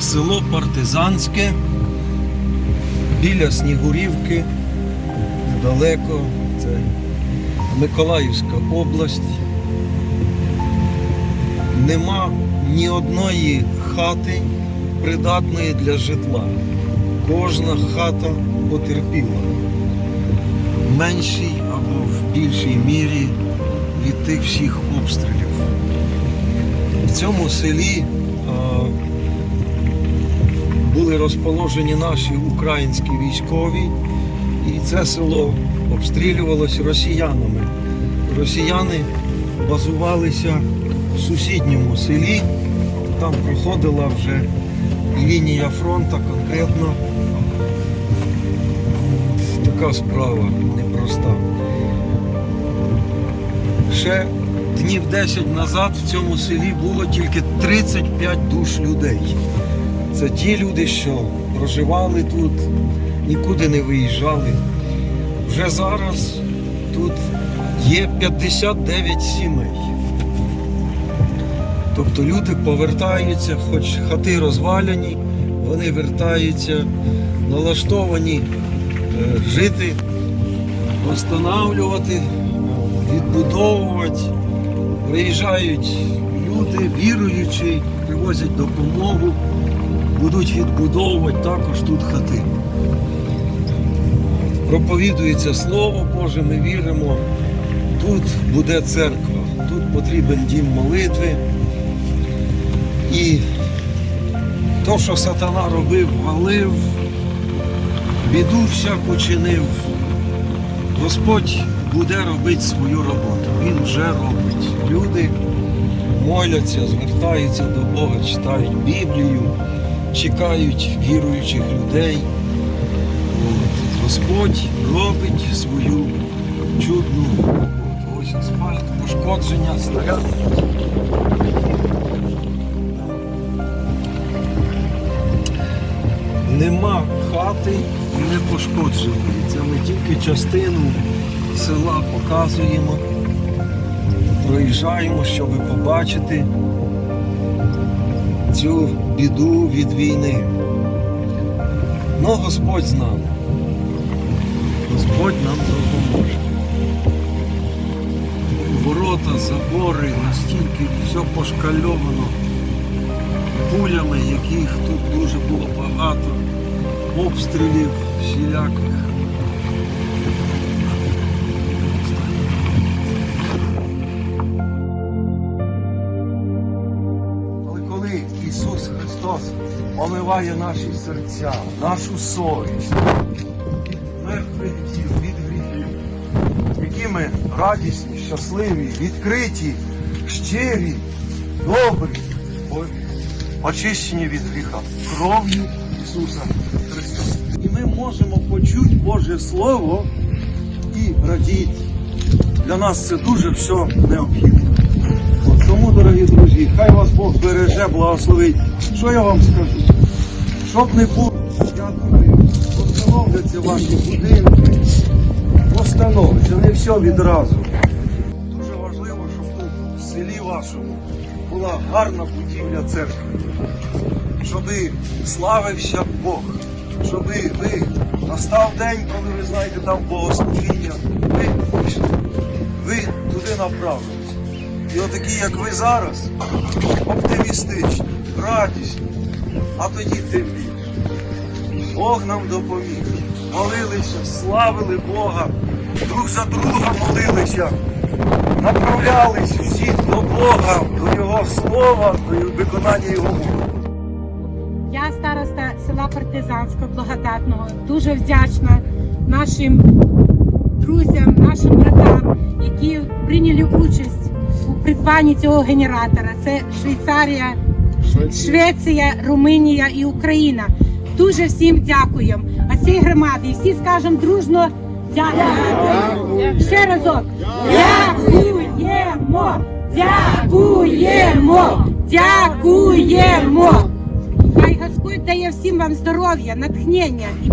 село Партизанське біля Снігурівки, недалеко. Це Миколаївська область. Нема ні одної хати придатної для житла. Кожна хата потерпіла в меншій або в більшій мірі від тих всіх обстрілів. В цьому селі були розположені наші українські військові, і це село обстрілювалося росіянами. Росіяни базувалися в сусідньому селі, там проходила вже лінія фронту конкретно. Така справа непроста. Ще днів 10 назад в цьому селі було тільки 35 душ людей. Це ті люди, що проживали тут, нікуди не виїжджали. Вже зараз тут є 59 сімей. Тобто люди повертаються, хоч хати розваляні, вони вертаються, налаштовані е, жити, встановлювати, відбудовувати. Приїжджають люди, віруючі, привозять допомогу, будуть відбудовувати також тут хати. Проповідується Слово Боже, ми віримо. Тут буде церква, тут потрібен дім молитви. І то, що сатана робив, валив, біду всяку чинив, Господь буде робити свою роботу. Він вже робить. Люди моляться, звертаються до Бога, читають Біблію, чекають віруючих людей. От. Господь робить свою чудну роботу. Ось асфальт, пошкодження, снаряд. Нема хати не пошкодженої. Це ми тільки частину села показуємо, проїжджаємо, щоб побачити цю біду від війни. Ну, Господь з нами. Господь нам допоможе. Ворота, забори, настільки все пошкальовано пулями, яких тут дуже було багато, обстрілів всіляких. Ісус Христос омиває наші серця, нашу совість мертвих тіл, від гріхів, які ми радісні, щасливі, відкриті, щирі, добрі, очищені від гріха кров'ю Ісуса Христа. І ми можемо почути Боже Слово і радіти. Для нас це дуже все необхідно. Дорогі друзі, хай вас Бог береже, благословить. Що я вам скажу? Щоб не було, я думаю, постановляться ваші будинки, постановляться, не все відразу. Дуже важливо, щоб тут в селі вашому була гарна будівля церкви, щоби славився Бог, щоби ви настав день, коли ви знаєте там богослужіння, ви ви туди направились. І отакі, як ви зараз, оптимістичні, радісні, а тоді тим більше. Бог нам допоміг. Молилися, славили Бога, друг за друга молилися, направлялись всі до Бога, до Його слова, до виконання Його волі. Я староста села Партизанського благодатного. Дуже вдячна нашим друзям, нашим братам, які прийняли участь придбанні цього генератора. Це Швейцарія, Швеція, Румунія і Україна. Дуже всім дякуємо. А цій громаді всі скажемо дружно дякуємо. Ще разок. Дякуємо! Дякуємо! Дякуємо! Хай Господь дає всім вам здоров'я, натхнення і